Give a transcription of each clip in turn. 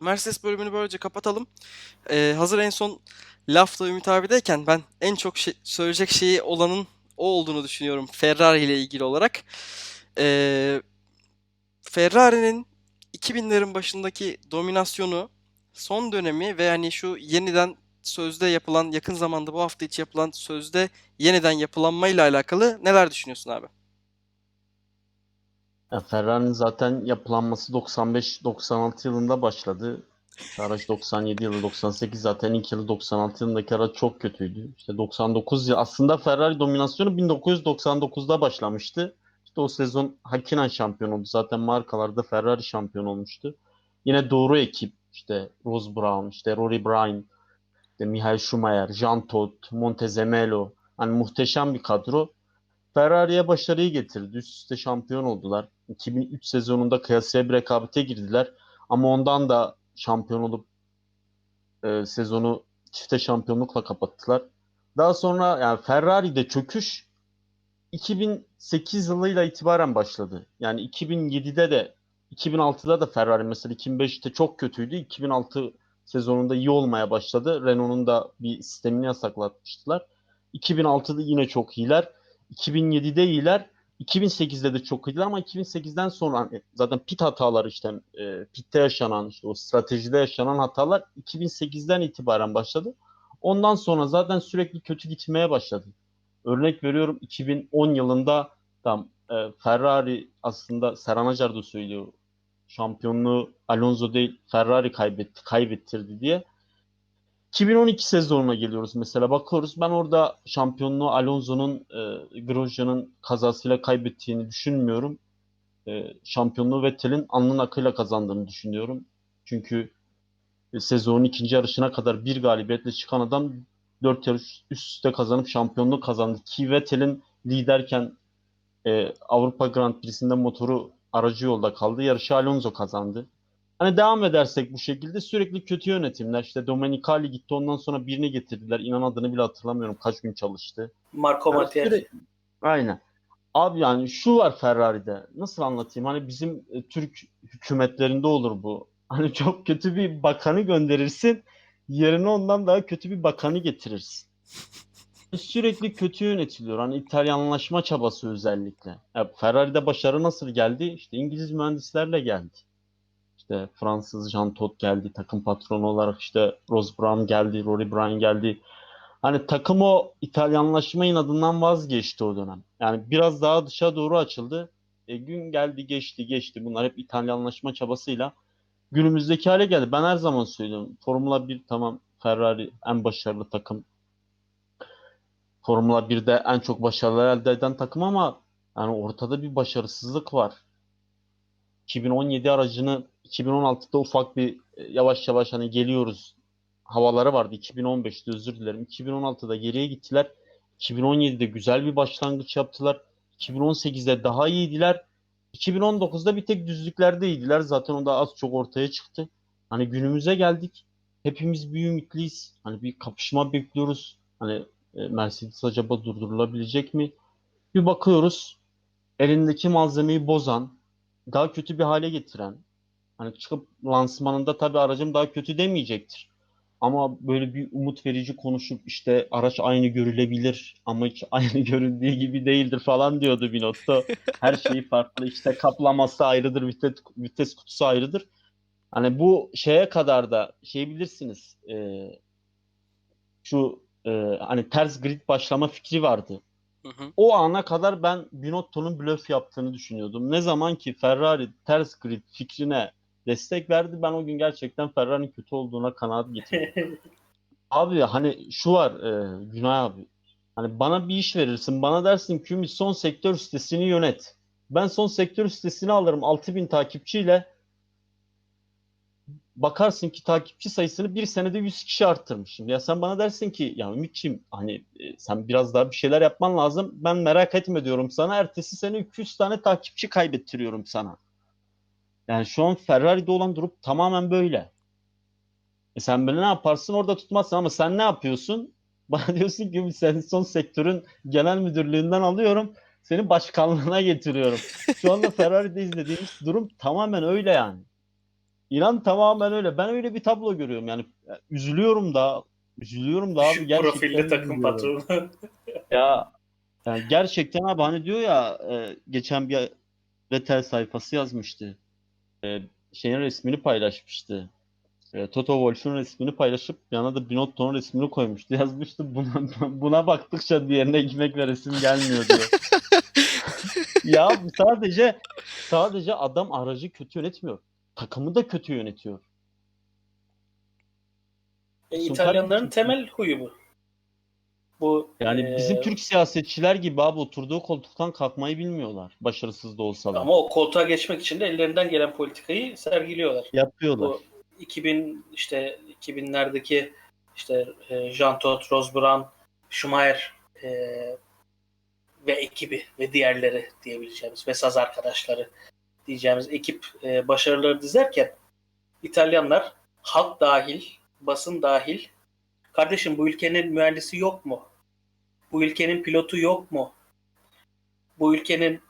Mercedes bölümünü böylece kapatalım. Ee, hazır en son lafta Ümit abideyken ben en çok şey- söyleyecek şeyi olanın o olduğunu düşünüyorum Ferrari ile ilgili olarak. Ee, Ferrari'nin 2000'lerin başındaki dominasyonu son dönemi ve hani şu yeniden sözde yapılan yakın zamanda bu hafta içi yapılan sözde yeniden yapılanmayla alakalı neler düşünüyorsun abi? Ya Ferrari'nin zaten yapılanması 95-96 yılında başladı. Araç 97 yılı 98 zaten ilk yılı 96 yılındaki araç çok kötüydü. İşte 99 yıl aslında Ferrari dominasyonu 1999'da başlamıştı. İşte o sezon Hakkinen şampiyon oldu. Zaten markalarda Ferrari şampiyon olmuştu. Yine doğru ekip işte Ross Brown, işte Rory Bryan, işte Michael Schumacher, Jean Todt, Montezemelo. Hani muhteşem bir kadro. Ferrari'ye başarıyı getirdi. Üst üste şampiyon oldular. 2003 sezonunda kıyasıya bir rekabete girdiler. Ama ondan da şampiyon olup e, sezonu çifte şampiyonlukla kapattılar. Daha sonra yani Ferrari'de çöküş 2008 yılıyla itibaren başladı. Yani 2007'de de 2006'da da Ferrari mesela 2005'te çok kötüydü. 2006 sezonunda iyi olmaya başladı. Renault'un da bir sistemini yasaklatmıştılar. 2006'da yine çok iyiler. 2007'de iyiler. 2008'de de çok iyiler ama 2008'den sonra hani zaten pit hataları işte e, pitte yaşanan işte o stratejide yaşanan hatalar 2008'den itibaren başladı. Ondan sonra zaten sürekli kötü gitmeye başladı. Örnek veriyorum 2010 yılında tam e, Ferrari aslında Serhan Acar da söylüyor şampiyonluğu Alonso değil Ferrari kaybetti, kaybettirdi diye. 2012 sezonuna geliyoruz mesela bakıyoruz. Ben orada şampiyonluğu Alonso'nun e, Grosjean'ın kazasıyla kaybettiğini düşünmüyorum. E, şampiyonluğu Vettel'in alnın akıyla kazandığını düşünüyorum. Çünkü e, sezonun ikinci yarışına kadar bir galibiyetle çıkan adam dört yarış üst üste kazanıp şampiyonluğu kazandı. Ki Vettel'in liderken e, Avrupa Grand Prix'sinde motoru aracı yolda kaldı. Yarışı Alonso kazandı. Hani devam edersek bu şekilde sürekli kötü yönetimler. İşte Domenicali gitti ondan sonra birini getirdiler. İnan adını bile hatırlamıyorum kaç gün çalıştı. Marco Yani Matias. Aynen. Abi yani şu var Ferrari'de. Nasıl anlatayım? Hani bizim e, Türk hükümetlerinde olur bu. Hani çok kötü bir bakanı gönderirsin. Yerine ondan daha kötü bir bakanı getirirsin. Sürekli kötü yönetiliyor. Hani İtalyanlaşma çabası özellikle. Ya Ferrari'de başarı nasıl geldi? İşte İngiliz mühendislerle geldi. İşte Fransız Jean Todt geldi takım patronu olarak işte Ross Brown geldi, Rory Bryan geldi. Hani takım o İtalyanlaşma inadından vazgeçti o dönem. Yani biraz daha dışa doğru açıldı. E, gün geldi geçti geçti. Bunlar hep İtalyanlaşma çabasıyla günümüzdeki hale geldi. Ben her zaman söylüyorum. Formula 1 tamam Ferrari en başarılı takım. Formula 1'de en çok başarılar elde eden takım ama yani ortada bir başarısızlık var. 2017 aracını 2016'da ufak bir e, yavaş yavaş hani geliyoruz havaları vardı. 2015'te özür dilerim. 2016'da geriye gittiler. 2017'de güzel bir başlangıç yaptılar. 2018'de daha iyiydiler. 2019'da bir tek düzlüklerde iyiydiler. Zaten o da az çok ortaya çıktı. Hani günümüze geldik. Hepimiz bir ümitliyiz. Hani bir kapışma bekliyoruz. Hani e, Mercedes acaba durdurulabilecek mi? Bir bakıyoruz. Elindeki malzemeyi bozan, daha kötü bir hale getiren, hani çıkıp lansmanında tabii aracım daha kötü demeyecektir. Ama böyle bir umut verici konuşup işte araç aynı görülebilir ama hiç aynı göründüğü gibi değildir falan diyordu Binotto. Her şeyi farklı işte kaplaması ayrıdır, vites, vites kutusu ayrıdır. Hani bu şeye kadar da şey bilirsiniz e, şu e, hani ters grid başlama fikri vardı. Hı hı. O ana kadar ben Binotto'nun blöf yaptığını düşünüyordum. Ne zaman ki Ferrari ters grid fikrine destek verdi ben o gün gerçekten Ferrari'nin kötü olduğuna kanaat getirdim. Abi hani şu var e, Günay abi. Hani bana bir iş verirsin. Bana dersin ki Ümit son sektör sitesini yönet. Ben son sektör sitesini alırım 6000 takipçiyle. Bakarsın ki takipçi sayısını bir senede 100 kişi arttırmışım. Ya sen bana dersin ki ya Ümit'ciğim hani e, sen biraz daha bir şeyler yapman lazım. Ben merak etme diyorum sana. Ertesi sene 200 tane takipçi kaybettiriyorum sana. Yani şu an Ferrari'de olan durum tamamen böyle. E sen beni ne yaparsın orada tutmazsın ama sen ne yapıyorsun? Bana diyorsun ki sen son sektörün genel müdürlüğünden alıyorum. Seni başkanlığına getiriyorum. Şu anda Ferrari'de izlediğimiz durum tamamen öyle yani. İnan tamamen öyle. Ben öyle bir tablo görüyorum. Yani üzülüyorum da üzülüyorum da abi Şu gerçekten profilli takım patronu. Ya yani gerçekten abi hani diyor ya e, geçen bir Vettel sayfası yazmıştı. E, şeyin resmini paylaşmıştı. E, Toto Wolff'un resmini paylaşıp yanına da Binotto'nun resmini koymuştu. Yazmıştı buna, buna baktıkça diğerine ekmek ve resim gelmiyor diyor. Ya sadece sadece adam aracı kötü yönetmiyor. Takımı da kötü yönetiyor. E, İtalyanların temel huyu bu. Bu Yani e, bizim Türk siyasetçiler gibi abi oturduğu koltuktan kalkmayı bilmiyorlar. Başarısız da olsalar. ama o koltuğa geçmek için de ellerinden gelen politikayı sergiliyorlar. Yapıyorlar. Bu 2000 işte 2000'lerdeki işte e, Jean Todt, Rose Brown, Schumacher e, ve ekibi ve diğerleri diyebileceğimiz ve saz arkadaşları diyeceğimiz ekip e, başarıları dizerken İtalyanlar halk dahil, basın dahil kardeşim bu ülkenin mühendisi yok mu? Bu ülkenin pilotu yok mu? Bu ülkenin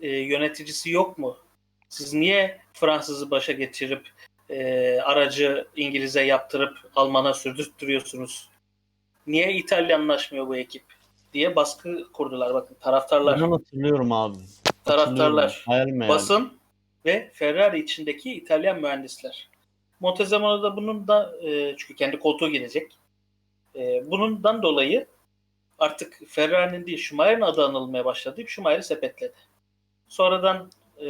e, yöneticisi yok mu? Siz niye Fransız'ı başa geçirip e, aracı İngiliz'e yaptırıp Alman'a sürdürtüyorsunuz? Niye İtalyanlaşmıyor bu ekip? diye baskı kurdular bakın taraftarlar. İnan hatırlıyorum abi. Taraftarlar, Hatırlıyorum. Basın ve Ferrari içindeki İtalyan mühendisler. Montezemano da bunun da e, çünkü kendi koltuğu gidecek. E, bundan dolayı artık Ferrari'nin değil Schumacher'in adı anılmaya başladı. Schumacher'i sepetledi. Sonradan e,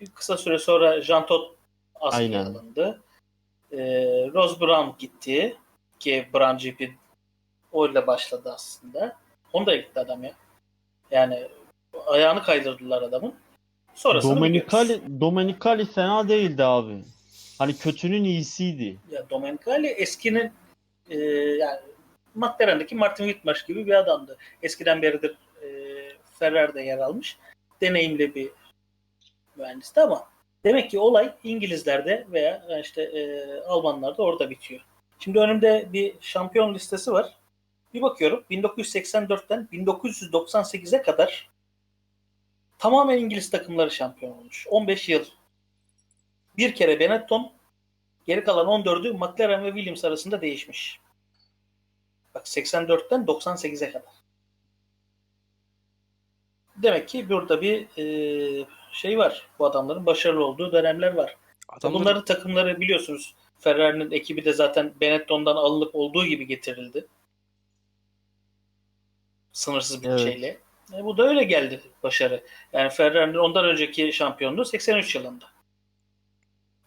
bir kısa süre sonra Jean Todt askıya alındı. E, Rose Brown gitti ki Brown GP oyla başladı aslında. Onu da gitti adam ya. Yani ayağını kaydırdılar adamın. Sonrasını biliyoruz. Domenicali, Domenicali fena değildi abi. Hani kötünün iyisiydi. Ya Domenicali eskinin e, yani McLaren'deki Martin Whitmarsh gibi bir adamdı. Eskiden beridir e, Ferrari'de yer almış. Deneyimli bir mühendisti ama demek ki olay İngilizlerde veya işte e, Almanlarda orada bitiyor. Şimdi önümde bir şampiyon listesi var. Bir bakıyorum 1984'ten 1998'e kadar tamamen İngiliz takımları şampiyon olmuş. 15 yıl. Bir kere Benetton, Geri kalan 14'ü McLaren ve Williams arasında değişmiş. Bak 84'ten 98'e kadar. Demek ki burada bir e, şey var. Bu adamların başarılı olduğu dönemler var. Adamların Bunların takımları biliyorsunuz. Ferrari'nin ekibi de zaten Benetton'dan alınıp olduğu gibi getirildi. Sınırsız bir Evet. şeyle. E, bu da öyle geldi başarı. Yani Ferrari'nin ondan önceki şampiyonluğu 83 yılında.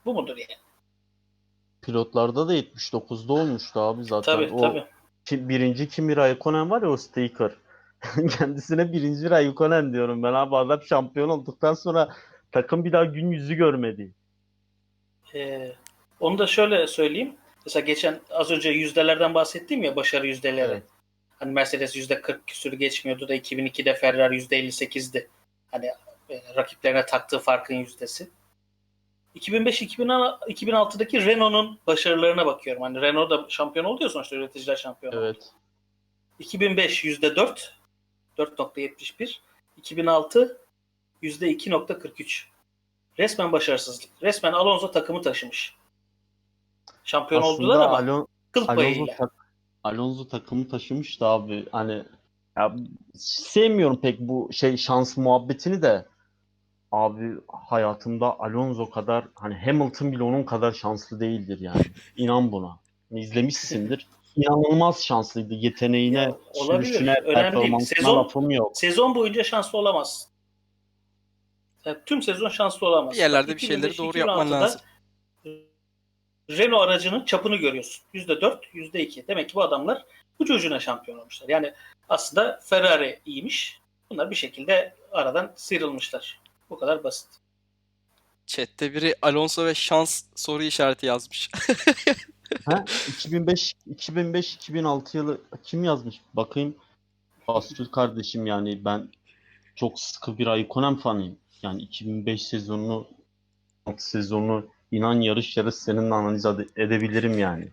Bu mudur yani? Pilotlarda da 79'da olmuştu abi zaten. Tabii o tabii. Ki- birinci Kimi Raikkonen var ya o sticker. Kendisine birinci Raikkonen diyorum ben abi. Adam şampiyon olduktan sonra takım bir daha gün yüzü görmedi. Ee, onu da şöyle söyleyeyim. Mesela geçen az önce yüzdelerden bahsettim ya başarı yüzdeleri. Evet. Hani Mercedes yüzde 40 küsürü geçmiyordu da 2002'de Ferrari yüzde 58'di. Hani e, rakiplerine taktığı farkın yüzdesi. 2005-2006'daki Renault'un başarılarına bakıyorum. Hani Renault da şampiyon oldu ya sonuçta üreticiler şampiyonu. Evet. 2005 yüzde 4 4.71 2006 yüzde 2.43 resmen başarısızlık. Resmen Alonso takımı taşımış. Şampiyon oldular Aslında ama Alon- kıl Alonso, tak- Alonso takımı taşımıştı abi. Hani ya, sevmiyorum pek bu şey şans muhabbetini de. Abi hayatımda Alonso kadar hani Hamilton bile onun kadar şanslı değildir yani. İnan buna. İzlemişsindir. İnanılmaz şanslıydı. Yeteneğine, Ya, olabilir. sürüşüne, Önemli değil. performansına Sezon- lafım yok. Sezon boyunca şanslı olamaz. Yani tüm sezon şanslı olamaz. bir yerlerde bir şeyleri 2005, doğru yapman 2006'da lazım. Renault aracının çapını görüyorsun. %4, %2. Demek ki bu adamlar ucu ucuna şampiyon olmuşlar. Yani aslında Ferrari iyiymiş. Bunlar bir şekilde aradan sıyrılmışlar. Bu kadar basit. Chat'te biri Alonso ve şans soru işareti yazmış. Ha? 2005 2005 2006 yılı kim yazmış? Bakayım. Basül kardeşim yani ben çok sıkı bir Raikkonen fanıyım. Yani 2005 sezonunu 6 sezonunu inan yarış yarış seninle analiz ede- edebilirim yani.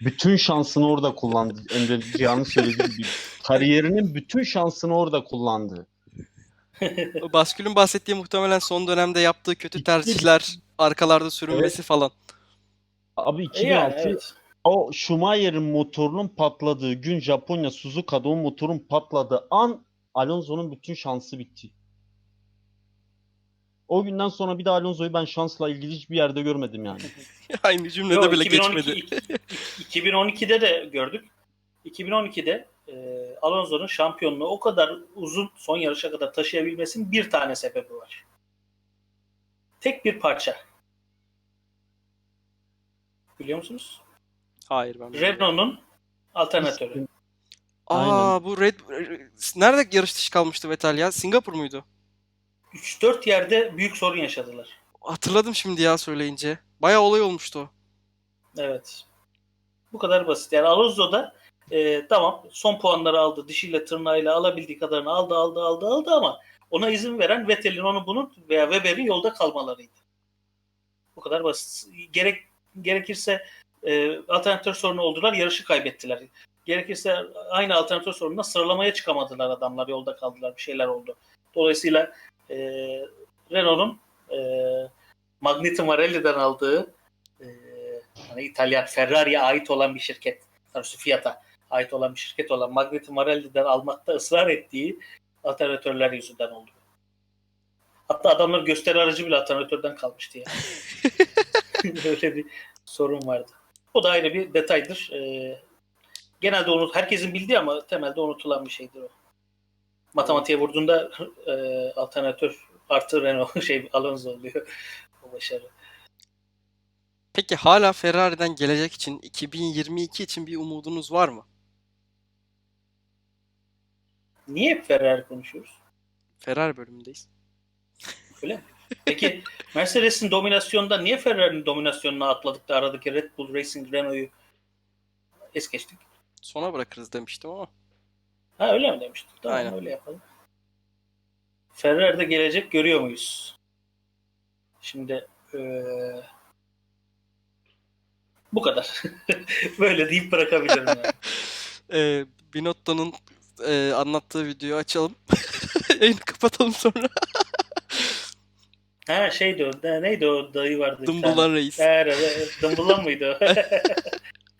Bütün şansını orada kullandı. Emre Cihan'ın söylediği gibi. Kariyerinin bütün şansını orada kullandı. O Baskül'ün bahsettiği muhtemelen son dönemde yaptığı kötü tercihler, arkalarda sürünmesi falan. Abi E 2006 yani evet. o Schumacher'in motorunun patladığı gün Japonya Suzuka'da o motorun patladığı an Alonso'nun bütün şansı bitti. O günden sonra bir de Alonso'yu ben şansla ilgili hiçbir yerde görmedim yani. Aynı cümlede Yo, bile 2012 geçmedi. 2012'de de gördük. 2012'de e, Alonso'nun şampiyonluğu o kadar uzun son yarışa kadar taşıyabilmesinin bir tane sebebi var. Tek bir parça. Biliyor musunuz? Hayır ben. Renault'un alternatörü. Aa bu Red nerede yarış dışı kalmıştı Vettel ya? Singapur muydu? 3-4 yerde büyük sorun yaşadılar. Hatırladım şimdi ya söyleyince. Bayağı olay olmuştu o. Evet. Bu kadar basit. Yani Alonso da e, tamam son puanları aldı. Dişiyle tırnağıyla alabildiği kadarını aldı aldı aldı aldı ama ona izin veren Vettel'in onu bunun veya Weber'in yolda kalmalarıydı. Bu kadar basit. Gerek gerekirse e, alternatör sorunu oldular, yarışı kaybettiler. Gerekirse aynı alternatör sorununa sıralamaya çıkamadılar adamlar, yolda kaldılar, bir şeyler oldu. Dolayısıyla e, Renault'un e, Magneti Marelli'den aldığı e, hani İtalyan Ferrari'ye ait olan bir şirket, Fiat'a ait olan bir şirket olan Magneti Marelli'den almakta ısrar ettiği alternatörler yüzünden oldu. Hatta adamlar gösteri aracı bile alternatörden kalmıştı yani. Öyle bir sorun vardı. O da ayrı bir detaydır. Ee, genelde unut, herkesin bildiği ama temelde unutulan bir şeydir o. Matematiğe vurduğunda e, alternatör artı Renault şey Alonso oluyor. O başarı. Peki hala Ferrari'den gelecek için 2022 için bir umudunuz var mı? Niye hep Ferrari konuşuyoruz? Ferrari bölümündeyiz. Öyle mi? Peki Mercedes'in dominasyonunda niye Ferrari'nin dominasyonuna atladık da aradaki Red Bull Racing Renault'u es geçtik? Sona bırakırız demiştim ama. Ha öyle mi demiştik? Tamam Aynen. öyle yapalım. Ferrari'de gelecek görüyor muyuz? Şimdi eee, bu kadar. Böyle deyip bırakabilirim yani. Ee, Binotto'nun e, anlattığı videoyu açalım. Yayını kapatalım sonra. Ha şeydi o. ne- Neydi o dayı vardı. Dumbulan reis. Dımbıllan mıydı o?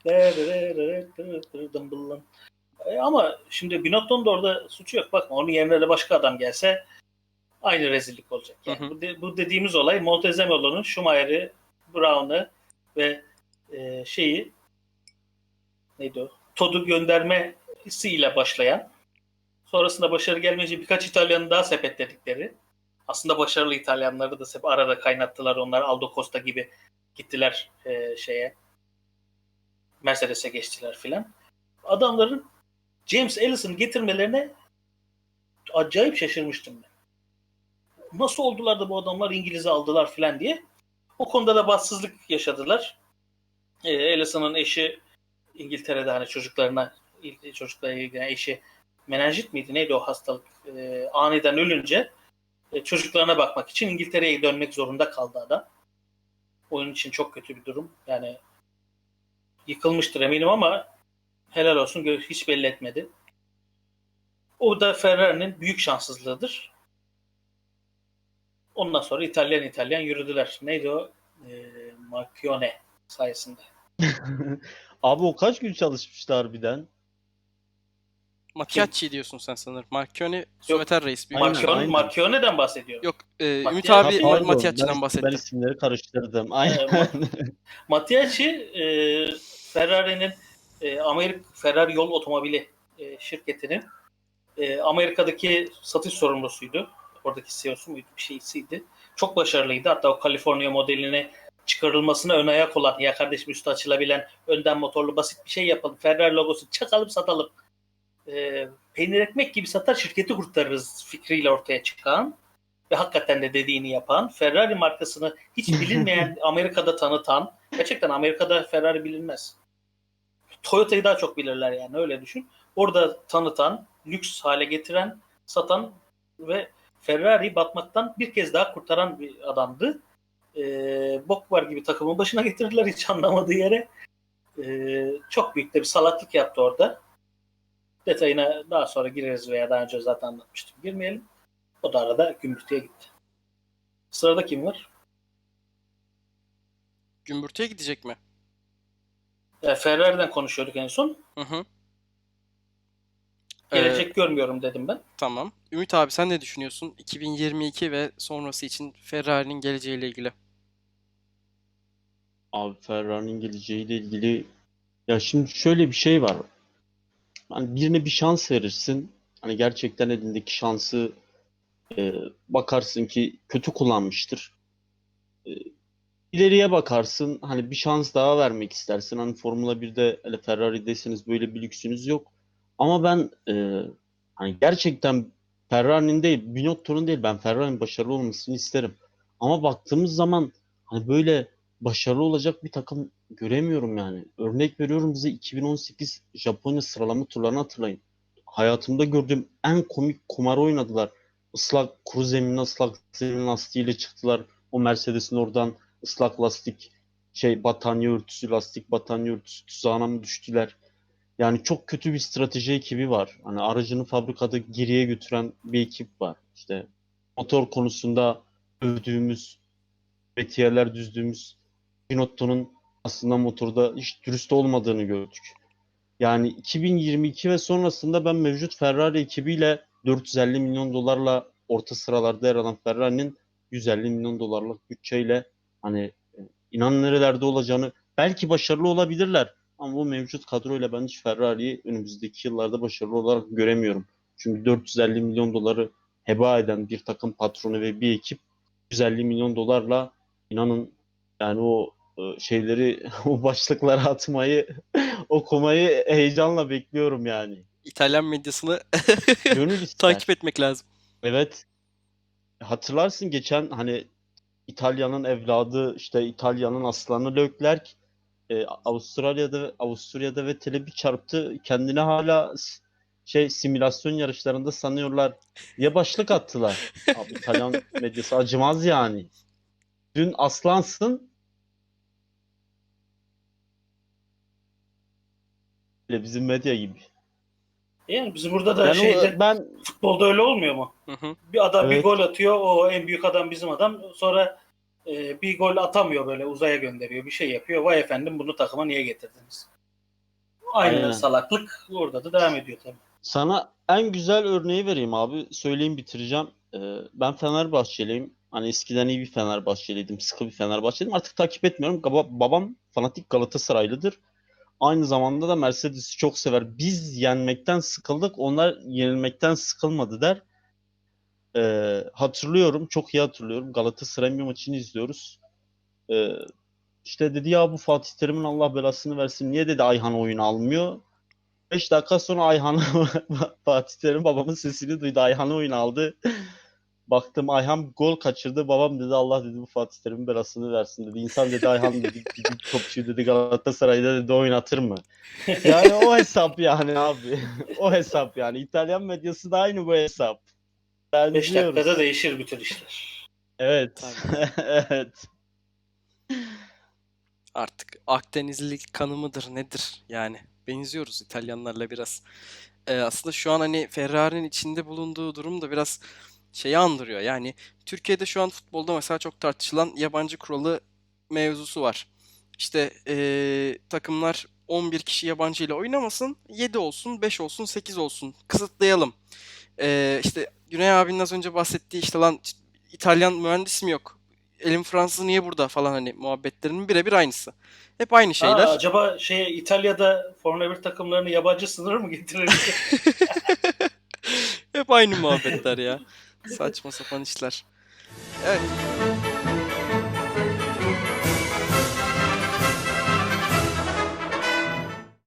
Dımbıllan. E, Ama şimdi Binotto'nun da orada suçu yok. Bakma onun yerine de başka adam gelse aynı rezillik olacak. Yani Hı hı. Bu, de- bu dediğimiz olay Montezemolo'nun Schumacher'i, Brown'ı ve e, şeyi neydi o? Todd'u göndermesiyle başlayan sonrasında başarı gelmeyince birkaç İtalyanı daha sepetledikleri aslında başarılı İtalyanları da hep arada kaynattılar. Onlar Aldo Costa gibi gittiler e, şeye Mercedes'e geçtiler filan. Adamların James Ellison getirmelerine acayip şaşırmıştım ben. Nasıl oldular da bu adamlar İngiliz'i aldılar filan diye. O konuda da bahtsızlık yaşadılar. E, Ellison'ın eşi İngiltere'de hani çocuklarına çocuklarla ilgilenen eşi menenjit miydi neydi o hastalık E, aniden ölünce e, çocuklarına bakmak için İngiltere'ye dönmek zorunda kaldı adam. Oyun için çok kötü bir durum. Yani yıkılmıştır eminim ama helal olsun hiç belli etmedi. O da Ferrari'nin büyük şanssızlığıdır. Ondan sonra İtalyan İtalyan yürüdüler. Neydi o? E, Marchione sayesinde. Abi o kaç gün çalışmıştı harbiden? Makiachi diyorsun sen sanırım. Marchione Süveter reis. Büyük Aynen. Marchione, aynen. Marchione'den bahsediyorum. Yok e, Ümit Ha, abi pardon, ben, bahsetti. ben isimleri karıştırdım. Aynen. Mattiacci e, Ferrari'nin e, Amerika Ferrari yol otomobili e, şirketinin e, Amerika'daki satış sorumlusuydu. Oradaki CEO'su muydu bir şeysiydi. Çok başarılıydı. Hatta o Kaliforniya modeline çıkarılmasına ön ayak olan ya kardeşim üstü açılabilen önden motorlu basit bir şey yapalım. Ferrari logosu çakalım satalım. E, peynir ekmek gibi satar şirketi kurtarırız fikriyle ortaya çıkan ve hakikaten de dediğini yapan Ferrari markasını hiç bilinmeyen Amerika'da tanıtan gerçekten Amerika'da Ferrari bilinmez. Toyota'yı daha çok bilirler yani öyle düşün. Orada tanıtan, lüks hale getiren, satan ve Ferrari'yi batmaktan bir kez daha kurtaran bir adamdı. Ee, bok var gibi takımın başına getirdiler hiç anlamadığı yere. Ee, çok büyük de bir salaklık yaptı orada. Detayına daha sonra gireriz veya daha önce zaten anlatmıştım. Girmeyelim. O da arada gümbürtüye gitti. Sırada kim var? Gümbürtüye gidecek mi? E, Ferrari'den konuşuyorduk en son. Hı hı. Ee, Gelecek görmüyorum dedim ben. tamam. Ümit abi sen ne düşünüyorsun? 2022 ve sonrası için Ferrari'nin geleceğiyle ilgili. Abi Ferrari'nin geleceğiyle ilgili ya şimdi şöyle bir şey var. Hani birine bir şans verirsin. Hani gerçekten elindeki şansı e, bakarsın ki kötü kullanmıştır. E, ileriye bakarsın hani bir şans daha vermek istersin. Hani Formula 1'de hele Ferrari'deyseniz böyle bir lüksünüz yok. Ama ben e, hani gerçekten Ferrari'nin değil, Binotto'nun değil ben Ferrari'nin başarılı olmasını isterim. Ama baktığımız zaman hani böyle başarılı olacak bir takım göremiyorum yani. Örnek veriyorum bize 2018 Japonya sıralama turlarını hatırlayın. Hayatımda gördüğüm en komik kumar oynadılar. Islak kuru zeminine ıslak zemin lastiğiyle çıktılar. O Mercedes'in oradan ıslak lastik şey battaniye örtüsü lastik battaniye örtüsü tuzağına mı düştüler? Yani çok kötü bir strateji ekibi var. Hani aracını fabrikada geriye götüren bir ekip var. İşte motor konusunda övdüğümüz metiyeler düzdüğümüz Binotto'nun aslında motorda hiç dürüst olmadığını gördük. Yani 2022 ve sonrasında ben mevcut Ferrari ekibiyle 450 milyon dolarla orta sıralarda yer alan Ferrari'nin 150 milyon dolarlık bütçeyle hani e, inan nerelerde olacağını belki başarılı olabilirler ama bu mevcut kadroyla ben hiç Ferrari'yi önümüzdeki yıllarda başarılı olarak göremiyorum. Çünkü 450 milyon doları heba eden bir takım patronu ve bir ekip 150 milyon dolarla inanın yani o e, şeyleri o başlıklara atmayı okumayı heyecanla bekliyorum yani. İtalyan medyasını takip etmek lazım. Evet. Hatırlarsın geçen hani İtalya'nın evladı işte İtalya'nın aslanı Leclerc e, Avustralya'da Avusturya'da ve tele bir çarptı. Kendine hala şey simülasyon yarışlarında sanıyorlar diye başlık attılar. Abi İtalyan medyası acımaz yani. Dün aslansın bizim medya gibi. Yani bizim burada da o- şeyde ben futbolda öyle olmuyor mu? Hı hı. Bir adam bir Evet. gol atıyor. O en büyük adam bizim adam. Sonra e, bir gol atamıyor böyle uzaya gönderiyor. Bir şey yapıyor. Vay efendim bunu takıma niye getirdiniz? Aynı Aynen. salaklık orada da devam ediyor tabii. Sana en güzel örneği vereyim abi. Söyleyeyim bitireceğim. Ee, ben Fenerbahçeliyim. Hani eskiden iyi bir Fenerbahçeliydim. Sıkı bir Fenerbahçeliydim. Artık takip etmiyorum. Babam fanatik Galatasaraylıdır. Aynı zamanda da Mercedes'i çok sever. Biz yenmekten sıkıldık. Onlar yenilmekten sıkılmadı der. Ee, hatırlıyorum. Çok iyi hatırlıyorum. Galatasaray'ın bir maçını izliyoruz. Ee, işte dedi ya bu Fatih Terim'in Allah belasını versin. Niye dedi Ayhan oyunu almıyor? 5 dakika sonra Ayhan Fatih Terim babamın sesini duydu. Ayhan'ı oyun aldı. Baktım Ayhan gol kaçırdı. Babam dedi Allah dedi bu Fatih Terim'in belasını versin dedi. İnsan dedi Ayhan dedi bir topçu dedi Galatasaray'da dedi oynatır mı? Yani o hesap yani abi. o hesap yani. İtalyan medyası da aynı bu hesap. 5 Benziyoruz. dakikada değişir bütün işler. Evet. evet. Artık Akdenizli kanı mıdır nedir yani benziyoruz İtalyanlarla biraz. Ee, aslında şu an hani Ferrari'nin içinde bulunduğu durum da biraz şeyi andırıyor. Yani Türkiye'de şu an futbolda mesela çok tartışılan yabancı kuralı mevzusu var. İşte ee, takımlar 11 kişi yabancı ile oynamasın, 7 olsun, 5 olsun, 8 olsun. Kısıtlayalım. Ee, işte Güney abinin az önce bahsettiği işte lan İtalyan mühendis mi yok? Elim Fransız niye burada falan hani muhabbetlerinin birebir aynısı. Hep aynı şeyler. Aa, acaba şey İtalya'da Formula 1 takımlarını yabancı sınır mı getirir? Hep aynı muhabbetler ya. Saçma sapan işler. Evet.